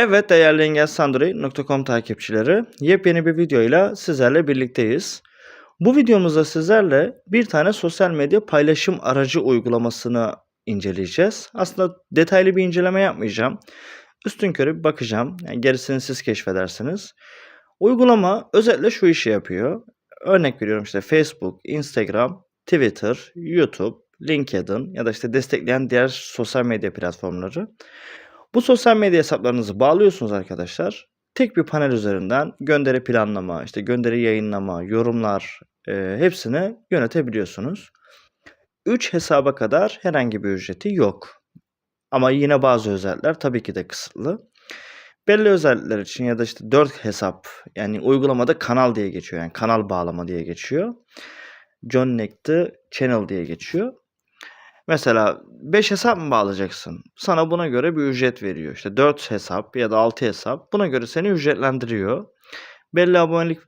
Evet değerli engelsandroid.com takipçileri, yepyeni bir videoyla sizlerle birlikteyiz. Bu videomuzda sizlerle bir tane sosyal medya paylaşım aracı uygulamasını inceleyeceğiz. Aslında detaylı bir inceleme yapmayacağım. Üstünkörü bir bakacağım. Yani gerisini siz keşfedersiniz. Uygulama özetle şu işi yapıyor. Örnek veriyorum işte Facebook, Instagram, Twitter, YouTube, LinkedIn ya da işte destekleyen diğer sosyal medya platformları. Bu sosyal medya hesaplarınızı bağlıyorsunuz arkadaşlar. Tek bir panel üzerinden gönderi planlama, işte gönderi yayınlama, yorumlar e, hepsini yönetebiliyorsunuz. 3 hesaba kadar herhangi bir ücreti yok. Ama yine bazı özellikler tabii ki de kısıtlı. Belli özellikler için ya da işte 4 hesap yani uygulamada kanal diye geçiyor. Yani kanal bağlama diye geçiyor. Connect the Channel diye geçiyor. Mesela 5 hesap mı bağlayacaksın? Sana buna göre bir ücret veriyor. İşte 4 hesap ya da 6 hesap buna göre seni ücretlendiriyor. Belli abonelik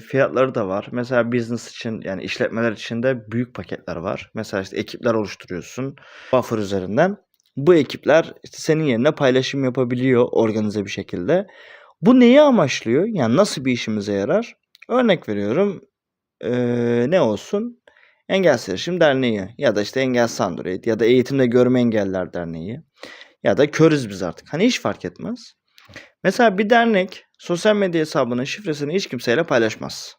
fiyatları da var. Mesela business için yani işletmeler için de büyük paketler var. Mesela işte ekipler oluşturuyorsun buffer üzerinden. Bu ekipler işte senin yerine paylaşım yapabiliyor organize bir şekilde. Bu neyi amaçlıyor? Yani nasıl bir işimize yarar? Örnek veriyorum. Ee, ne olsun? Engelsiz Erişim Derneği ya da işte Engelsiz Android ya da Eğitimde Görme Engelliler Derneği ya da körüz biz artık. Hani hiç fark etmez. Mesela bir dernek sosyal medya hesabının şifresini hiç kimseyle paylaşmaz.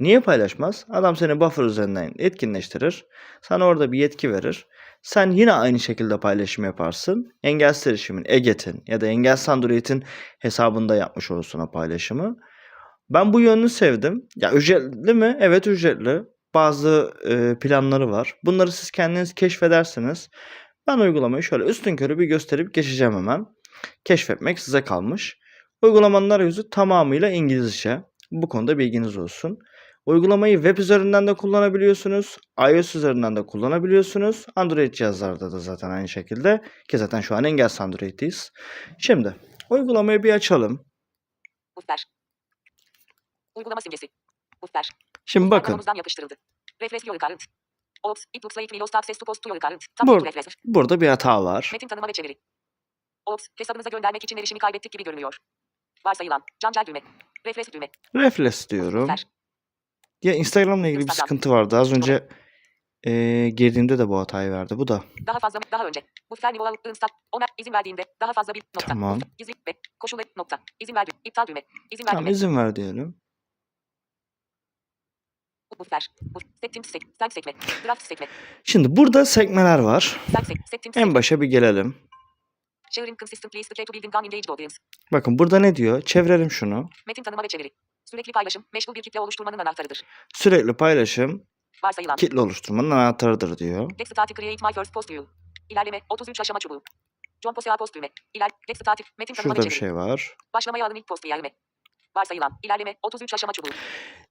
Niye paylaşmaz? Adam seni buffer üzerinden etkinleştirir. Sana orada bir yetki verir. Sen yine aynı şekilde paylaşım yaparsın. Engelsiz Erişim'in, EGET'in ya da Engelsiz Android'in hesabında yapmış olursun o paylaşımı. Ben bu yönünü sevdim. Ya ücretli mi? Evet ücretli bazı e, planları var. Bunları siz kendiniz keşfedersiniz. Ben uygulamayı şöyle üstün körü bir gösterip geçeceğim hemen. Keşfetmek size kalmış. Uygulamanın arayüzü tamamıyla İngilizce. Bu konuda bilginiz olsun. Uygulamayı web üzerinden de kullanabiliyorsunuz. iOS üzerinden de kullanabiliyorsunuz. Android cihazlarda da zaten aynı şekilde. Ki zaten şu an engelsiz Android'deyiz. Şimdi uygulamayı bir açalım. Buffer. Uygulama simgesi. Buffer. Şimdi bakın Bu- refresh. burada bir hata var. Metin tanıma ve çeviri. Oops, hesabınıza göndermek için erişimi kaybettik gibi görünüyor. Varsayılan. Cancel düğme. Refresh düğme. Refresh diyorum. Ya Instagram'la ilgili bir Instagram. sıkıntı vardı. Az önce eee, girdiğimde de bu hatayı verdi. Bu da. Daha fazla daha önce. Buffer Nivola Instat. Ona izin verdiğinde daha fazla bir nokta. Tamam. Gizli ve koşulu nokta. İzin ver. İptal düğme. İzin ver Tamam izin ver diyelim. Buffer. Buf- Settings sek. Sen sekme. Draft sekme. Şimdi burada sekmeler var. En başa bir gelelim. Bakın burada ne diyor? Çevirelim şunu. Metin tanıma ve çeviri. Sürekli paylaşım, meşgul bir kitle oluşturmanın anahtarıdır. Sürekli paylaşım Varsayılan. kitle oluşturmanın anahtarıdır diyor. Get started create my first post view. İlerleme, 33 aşama çubuğu. John Posea post düğme. İler, get started, metin tanıma Şurada ve bir çeviri. şey var. Başlamaya alın ilk post ilerleme. Varsayılan, ilerleme, 33 aşama çubuğu.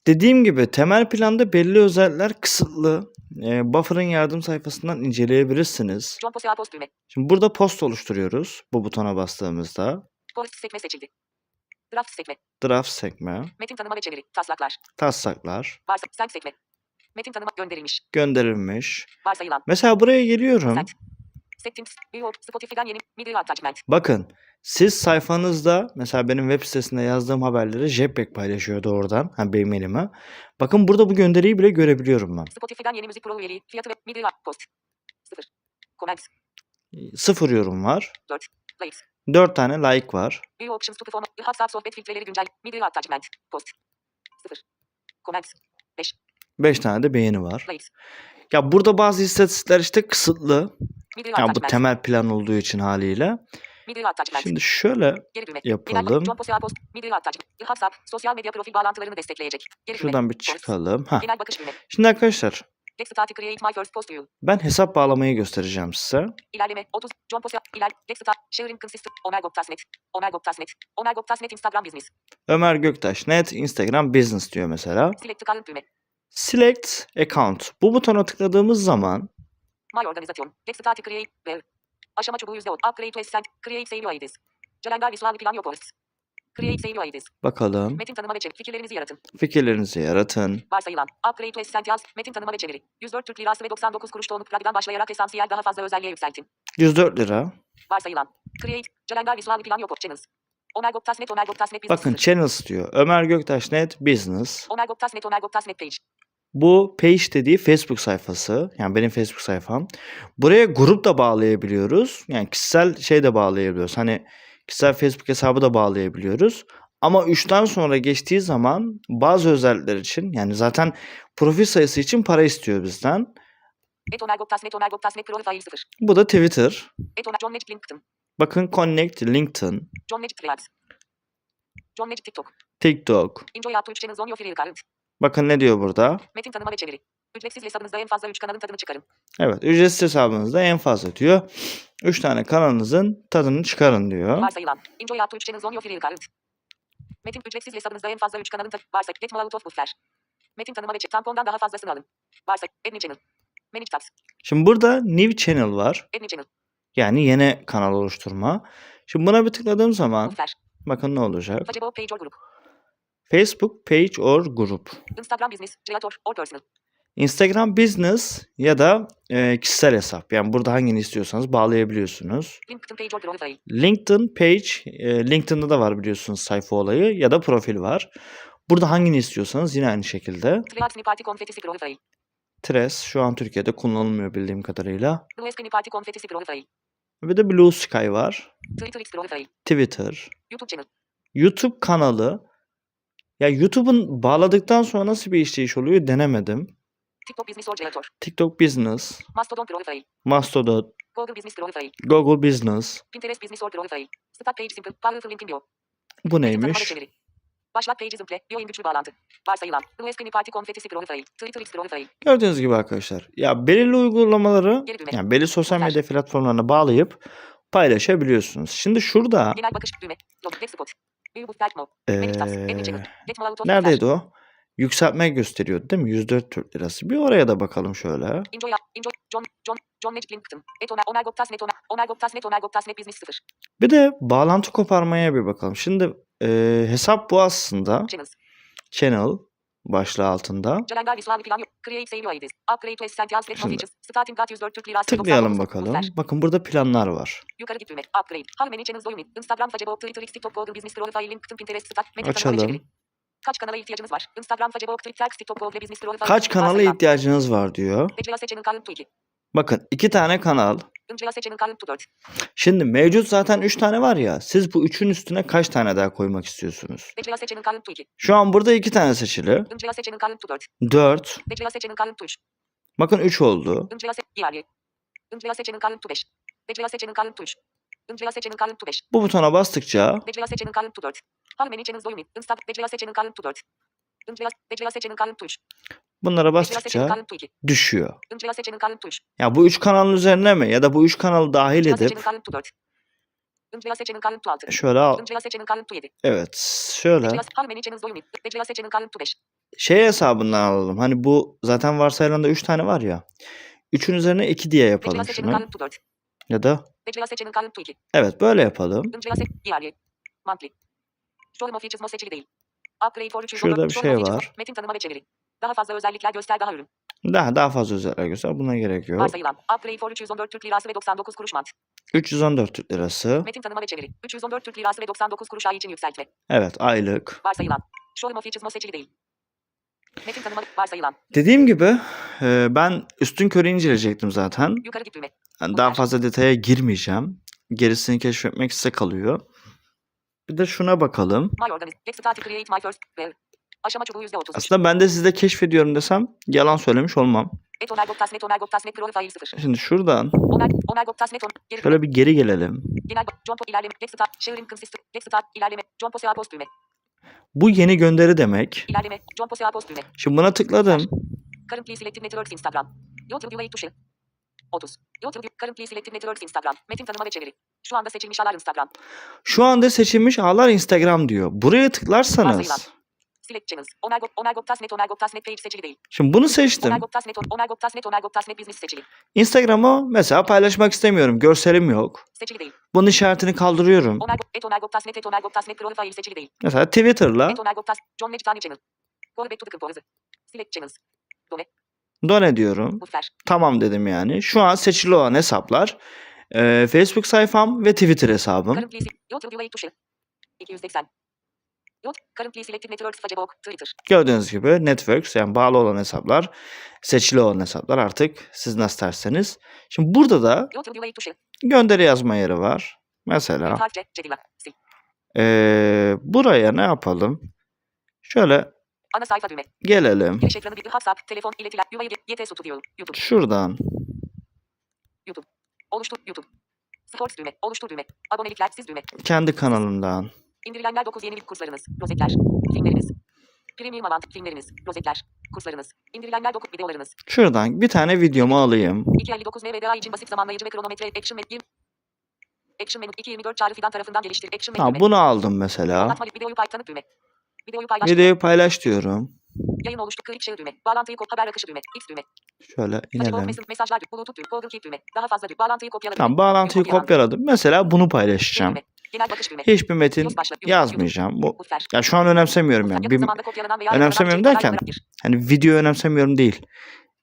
Dediğim gibi temel planda belli özellikler kısıtlı. Eee, Buffer'ın yardım sayfasından inceleyebilirsiniz. John Posea post düğme. Şimdi burada post oluşturuyoruz. Bu butona bastığımızda. Post sekme seçildi. Draft sekme. Draft sekme, Metin tanıma ve çeviri. Taslaklar. taslaklar, Varsa, sen sekme. Metin tanıma gönderilmiş. gönderilmiş. Varsayılan. Mesela buraya geliyorum. Sent. Settings. View. Spotify'dan yeni. Media attachment. Bakın siz sayfanızda mesela benim web sitesinde yazdığım haberleri JPEG paylaşıyordu oradan. Ha benim elime. Bakın burada bu gönderiyi bile görebiliyorum ben. Spotify'dan yeni müzik pro üyeliği. Fiyatı ve media post. 0. Comments. Sıfır yorum var. 4. Likes. Dört tane like var. View options to perform. WhatsApp sohbet filtreleri güncel. Media attachment. Post. 0. Comments. 5. Beş tane de beğeni var. Likes. Ya burada bazı istatistikler işte kısıtlı. Media Ya bu temel plan olduğu için haliyle. Şimdi şöyle yapalım. Sosyal medya profil bağlantılarını destekleyecek. Şuradan bir çıkalım. Ha. Şimdi arkadaşlar ben hesap bağlamayı göstereceğim size. İlerleme 30 John Posea iler start sharing consistent Omer Goptasnet Omer Goptasnet Omer Goptasnet Instagram business Ömer Göktaş net Instagram business diyor mesela. select düğme Select account. Bu butona tıkladığımız zaman my organizasyon get started create web aşama çubuğu %10 upgrade to ascent create save your IDs Calendar visual plan your posts Create save ideas. Bakalım. Metin tanıma ve çeviri. Fikirlerinizi yaratın. Fikirlerinizi yaratın. Varsayılan. Upgrade to Essentials. Metin tanıma ve çeviri. 104 Türk Lirası ve 99 kuruş Doğumluk Plug'dan başlayarak esansiyel daha fazla özelliğe yükseltin. 104 lira. Varsayılan. Create. Calendar visual plan yok channels. Omer.net Omer.net business. Bakın channels diyor. Ömer Göktaş Net Business. Omer.net Omer.net page. Bu page dediği Facebook sayfası. Yani benim Facebook sayfam. Buraya grup da bağlayabiliyoruz. Yani kişisel şey de bağlayabiliyoruz. Hani kişisel Facebook hesabı da bağlayabiliyoruz. Ama 3'ten sonra geçtiği zaman bazı özellikler için yani zaten profil sayısı için para istiyor bizden. Et Omer.net Omer.net profile 0. Bu da Twitter. Bakın Connect, LinkedIn, TikTok. TikTok. Enjoy up to 3 channels on your free account. Bakın ne diyor burada? Metin tanıma ve çeviri. Ücretsiz hesabınızda en fazla 3 kanalın tadını çıkarın. Evet, ücretsiz hesabınızda en fazla diyor. 3 tane kanalınızın tadını çıkarın diyor. Varsayılan. Enjoy up to 3 channels on your free account. Metin ücretsiz hesabınızda en fazla 3 kanalın tadı. Varsa get more out of buffer. Metin tanıma ve çeviri. Tampondan daha fazlasını alın. Varsa add new channel. Manage tabs. Şimdi burada New Channel var. Add new channel. Yani yeni kanal oluşturma. Şimdi buna bir tıkladığım zaman Buffer. bakın ne olacak. Facebook page or group. Facebook page or group. Instagram business. Creator or personal. Instagram business ya da e, kişisel hesap. Yani burada hangini istiyorsanız bağlayabiliyorsunuz. LinkedIn page or profile. LinkedIn page, e, LinkedIn'da da var biliyorsunuz sayfa olayı ya da profil var. Burada hangini istiyorsanız yine aynı şekilde. Party Konfetisi profile. Tres şu an Türkiye'de kullanılmıyor bildiğim kadarıyla. Blue Sky New Party Konfetisi profile. Bir de Blue Sky var. Twitter X profile. Twitter. YouTube channel. YouTube kanalı. Ya YouTube'un bağladıktan sonra nasıl bir işleyiş oluyor denemedim. TikTok business or creator. TikTok Business, Mastodon profile. Mastodon, Google business profile. Google Business. Pinterest business or profile. Start page simple. Powerful linkin bio. Bu neymiş? Başlat page simple. Bio güçlü bağlantı. Varsayılan. Blue Sky New Party Konfetisi profile. Twitter X profile. Gördüğünüz gibi arkadaşlar. Ya belirli uygulamaları yani belirli sosyal medya platformlarına bağlayıp paylaşabiliyorsunuz. Şimdi şurada Genel bakış düğme. Web spot. Out of neredeydi o? Yükseltme gösteriyordu değil mi? 104 Türk lirası. Bir oraya da bakalım şöyle. Enjoy, enjoy, John, John, John Magic LinkedIn. Et Omer, Omer Goptas, Net Omer, Omer Goptas, Net Omer Goptas, Net Business 0. Bir de bağlantı koparmaya bir bakalım. Şimdi eee, hesap bu aslında. Channel başlığı altında. Calendar visual plan yok. Create save your ideas. Upgrade to essentials, let Şimdi- features. Starting at 104 Türk lirası. Tıklayalım 99 bakalım. Bakın burada planlar var. Açalım. Kaç kanala ihtiyacınız var? Instagram, Facebook, Twitter, TikTok, Google Business. Kaç kanala ihtiyacınız var diyor. Decila seçenin current to 2. Bakın iki tane kanal. Incela seçenin current to 4. Şimdi mevcut zaten 3 tane var ya. Siz bu üçün üstüne kaç tane daha koymak istiyorsunuz? Decila seçenin current to 2. Şu an burada 2 tane seçili. Incela seçenin current to 4. 4. Decila seçenin current to 3. Bakın 3 oldu. Incela se ilerle. Incela seçenin current to 5. Decila seçenin current to 3. Incela seçenin current to 5. Bu butona bastıkça Decila seçenin current to 4. How many channels do you need? Insta Decila seçenin current to 4. Incela Decila seçenin current to 3. bunlara bastıkça current to 2. düşüyor. Incela seçenin current to 3. Ya bu 3 kanalın üzerine mi ya da bu 3 kanalı dahil edip seçenin current to 4. Incela seçenin current to 6. şöyle al. Incela seçenin current to 7. Evet. Şöyle Decila how many channels do you need? Decila seçenin current to 5. şey hesabından alalım. Hani bu zaten varsayılanda 3 tane var ya. 3'ün üzerine 2 diye yapalım şunu. current to 4. Ya da Decila seçenin current to 2. evet böyle yapalım. Mo seçili değil. Upgrade for 314. Şurada bir şey var. Metin tanıma ve çeviri. Daha fazla özellikler göster daha ürün. Daha daha fazla özellikler göster. Buna gerek yok. Varsayılan. Upgrade for 314 Türk Lirası ve 99 kuruş mant. 314 Türk lirası. Metin tanıma ve çeviri. 314 Türk Lirası ve 99 kuruş ay için yükseltme. Evet aylık. Varsayılan. Show features mo seçili değil. Metin tanıma varsayılan. Dediğim gibi e, ben üstün körü inceleyecektim zaten. Yukarı git düğme. Daha fazla detaya girmeyeceğim. Gerisini keşfetmek size kalıyor. Bir de şuna bakalım. Aşama çubuğu %33. Aslında ben de size keşfediyorum desem yalan söylemiş olmam. Et Omer Goptas net Omer Goptas net profile 0. Şimdi şuradan şöyle bir geri gelelim. Bu yeni gönderi demek. Şimdi buna tıkladım. Instagram. YouTube. 30. YouTube currently selected networks Instagram. Metin tanıma ve çeviri. Şu anda seçilmiş alar Instagram. Şu anda seçilmiş ağlar Instagram diyor. Buraya tıklarsanız. Select channels. Omergo, Omergo.net, Omergo.net page seçili değil. Şimdi bunu seçtim. Omergo.net, Omergo.net, Omergo.net business seçili. Instagram'ı mesela paylaşmak istemiyorum. Görselim yok. Seçili değil. Bunun işaretini kaldırıyorum. Omergo, et Omergo.net, et Omergo.net profile seçili değil. Mesela Twitter'la Et Omergo.net, John Mectani channel. Go back to the compose. Select channels. Done, done diyorum. Tamam dedim yani. Şu an seçili olan hesaplar e, Facebook sayfam ve Twitter hesabım. Currently, se- Yot Uruguay tuşu. 280. Yot, currently selected networks Facebook, Twitter. Gördüğünüz gibi networks yani bağlı olan hesaplar, seçili olan hesaplar artık siz nasıl derseniz. Şimdi burada da gönderi yazma yeri var. Mesela e, buraya ne yapalım? Şöyle Ana sayfa düğme. gelelim. Giriş ekranı bir WhatsApp, telefon, iletiler, yuvayı, YT stüdyo, YouTube, Şuradan oluştur, YouTube. Sports düğme, oluştur düğme. Abonelikler, siz düğme. kendi kanalımdan İndirilenler 9 yenilik kurslarınız, rozetler, filmleriniz. Premium avant, filmleriniz, rozetler, kurslarınız. İndirilenler 9 videolarınız. şuradan bir tane videomu alayım. 259 NVDA için basit zamanlayıcı ve kronometre, Action Menu 20. Action Menu 224 çağrı fidan tarafından geliştir. Action Menu Ha, bunu aldım mesela. Anlatma videoyu pay tanıt düğme. Videoyu paylaş. Videoyu paylaş diyorum. Yayın oluştu. Klik share düğme. Bağlantıyı kop haber akışı düğme. X düğme. Şöyle inelim. mesaj, mesajlar. Bluetooth düğme. Google Keep düğme. Daha fazla düğme. Bağlantıyı kopyala düğme. Tamam bağlantıyı kopyaladım. Mesela bunu paylaşacağım. Hiçbir metin yazmayacağım. Bu ya şu an önemsemiyorum yani. Bir, önemsemiyorum derken- hani video önemsemiyorum değil.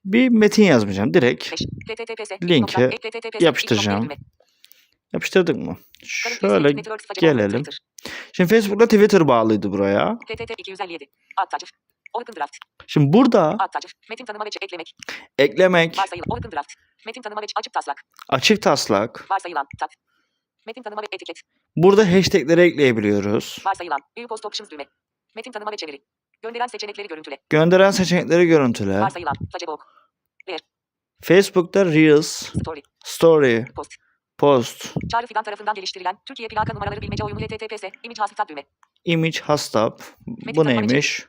Bir metin yazmayacağım. Direkt. Linki yapıştıracağım. Yapıştırdık mı? Şöyle gelelim. Şimdi Facebook'la Twitter bağlıydı buraya. TTT 257. Alt tacif. Open draft. Şimdi burada. Metin tanıma ve eklemek. eklemek, Varsayılan. Open draft. Metin tanıma ve açık taslak. açık taslak. Varsayılan. Tab. Metin tanıma ve etiket. Burada hashtagleri ekleyebiliyoruz. Varsayılan. View post options düğme. Metin tanıma ve çeviri. Gönderen seçenekleri görüntüle. Gönderen seçenekleri görüntüle. Varsayılan. Facebook. Facebook'ta Reels, Story. Story, Post. Post, Çağrı Fidan tarafından geliştirilen Türkiye plaka numaraları bilmece oyunu HTTPS. Image hashtag düğme. Image Hastap. Bu neymiş?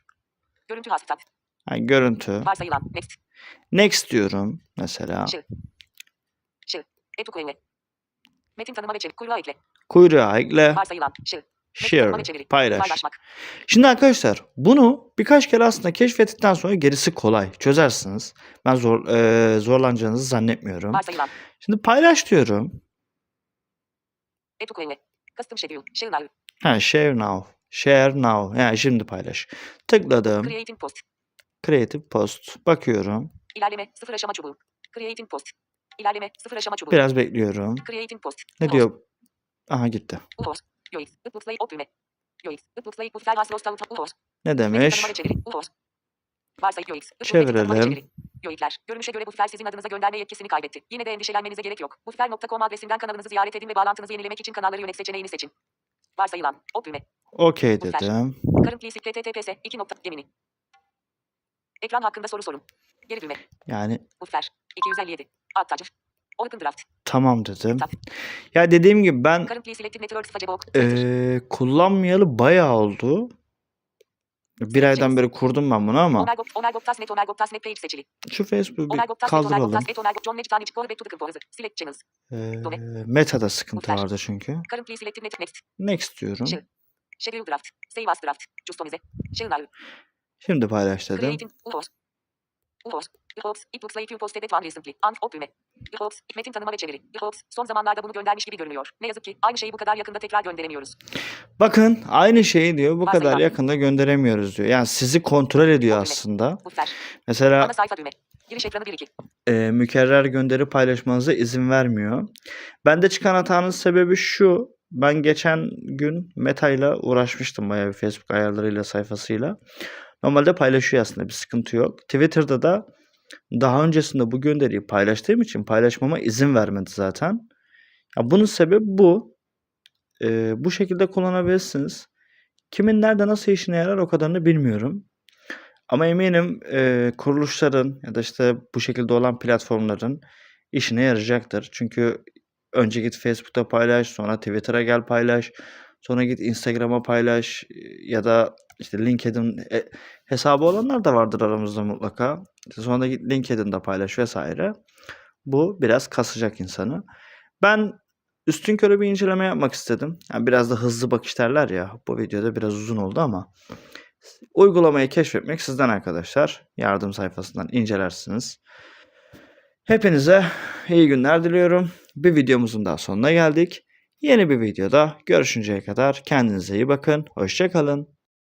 Görüntü hashtag. Ha, görüntü. Varsayılan. Next. Next diyorum mesela. Şey. Etukuyla. Metin tanıma ve çeviri. Kuyruğa ekle. Kuyruğa ekle. Varsayılan. Ve Share. Paylaş. Paylaşmak. Şimdi arkadaşlar bunu birkaç kere aslında keşfettikten sonra gerisi kolay. Çözersiniz. Ben zor eee, zorlanacağınızı zannetmiyorum. Varsayılan. Şimdi paylaş diyorum. Etukuyla. Custom schedule. Share now. Ha, share now. Share now. Yani şimdi paylaş. Tıkladım. Creating post. Creative post. Bakıyorum. İlerleme. Sıfır aşama çubuğu. Creating post. İlerleme. Sıfır aşama çubuğu. Biraz bekliyorum. Creating post. Ne Ulos. diyor? Aha gitti. Ulos. Yoix. Upload o düğme. Yoix. Upload bu fel has rosta Ulos. Ne ve Çevirelim. Yoix'ler. Görünüşe göre bu fel sizin adınıza gönderme yetkisini kaybetti. Yine de endişelenmenize gerek yok. Bu fel.com adresinden kanalınızı ziyaret edin ve bağlantınızı yenilemek için kanalları yönet seçeneğini seçin. Varsayılan. O düğme. Okey dedim. Currently TTTPS 2 nokta gemini. Ekran hakkında soru sorun. Geri düğme. Yani Buffer. 257. Alt tacif. Open draft. tamam dedim. Ya dediğim gibi ben eee, kullanmayalı bayağı oldu. Bir aydan beri kurdum ben bunu ama şu Facebook'u bir kaldıralım. Done. meta'da sıkıntı vardı çünkü. Next. Diyorum. Şey. Şimdi paylaş dedim. Creating. UFOs. UFOs. UFOs. It looks like you posted it one recently. And o düğme. UFOs. Metin tanıma ve çeviri. UFOs. Son zamanlarda bunu göndermiş gibi görünüyor. Ne yazık ki aynı şeyi bu kadar yakında tekrar gönderemiyoruz. Bakın aynı şeyi diyor bu Varsayılan. kadar yakında gönderemiyoruz diyor. Yani sizi kontrol ediyor aslında. Mesela Ana sayfa düğme. Giriş ekranı 1 2. e, mükerrer gönderi paylaşmanıza izin vermiyor. Bende çıkan hatanın sebebi şu. Ben geçen gün Meta ile uğraşmıştım bayağı bir Facebook ayarlarıyla sayfasıyla. Normalde paylaşıyor aslında bir sıkıntı yok. Twitter'da da daha öncesinde bu gönderiyi paylaştığım için paylaşmama izin vermedi zaten. Ya bunun sebebi bu. E, bu şekilde kullanabilirsiniz. Kimin nerede nasıl işine yarar o kadarını bilmiyorum. Ama eminim e, kuruluşların ya da işte bu şekilde olan platformların işine yarayacaktır. Çünkü önce git Facebook'ta paylaş, sonra Twitter'a gel paylaş, sonra git Instagram'a paylaş ya da işte LinkedIn e, hesabı olanlar da vardır aramızda mutlaka. Sonra LinkedIn'de paylaş vesaire. Bu biraz kasacak insanı. Ben üstün körü bir inceleme yapmak istedim. Yani biraz da hızlı bakış derler ya. Bu videoda biraz uzun oldu ama. Uygulamayı keşfetmek sizden arkadaşlar. Yardım sayfasından incelersiniz. Hepinize iyi günler diliyorum. Bir videomuzun daha sonuna geldik. Yeni bir videoda görüşünceye kadar kendinize iyi bakın. Hoşçakalın.